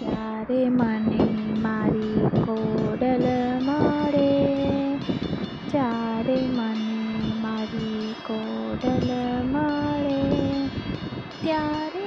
જ્યારે મને મારી કોડલ મળે જ્યારે મને મારી કોડલ મળે ત્યારે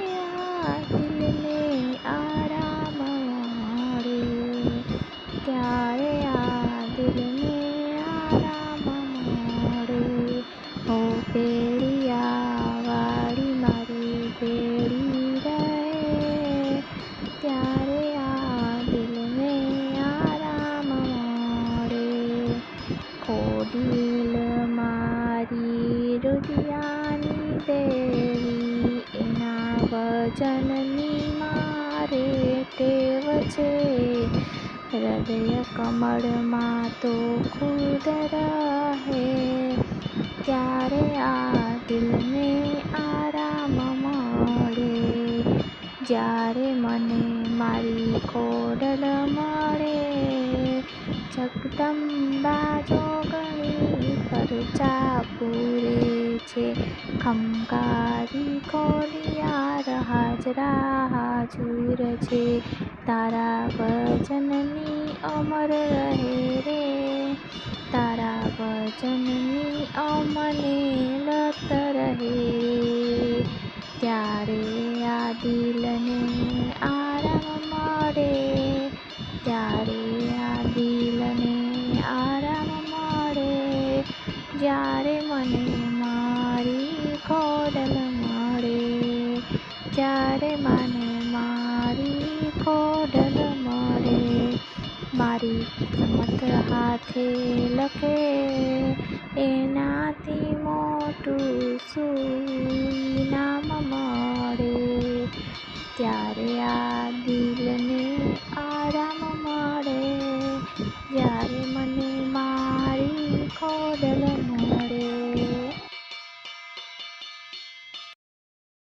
મારી દેવી એના વજનની મારે ટેવ છે હૃદય કમળમાં તો ખુદ રહે ત્યારે આ દિલને આરામ મળે જ્યારે મને મારી કોડલ મળે જગદંબા જોગણી પૂરે છે ખમકારી ખોડિયાર હાજરા હાજુર છે તારા વચનની અમર રહે રે તારા વચનની અમને લત રહે રે ત્યારે આ દિલને આરામ મળે ત્યારે આ દિલને આરામ મળે જ્યારે મને જ્યારે મને મારી ખોડલ મળે મારી કિસ્મત હાથે લખે, એનાથી મોટું શું નામ મળે? દિલ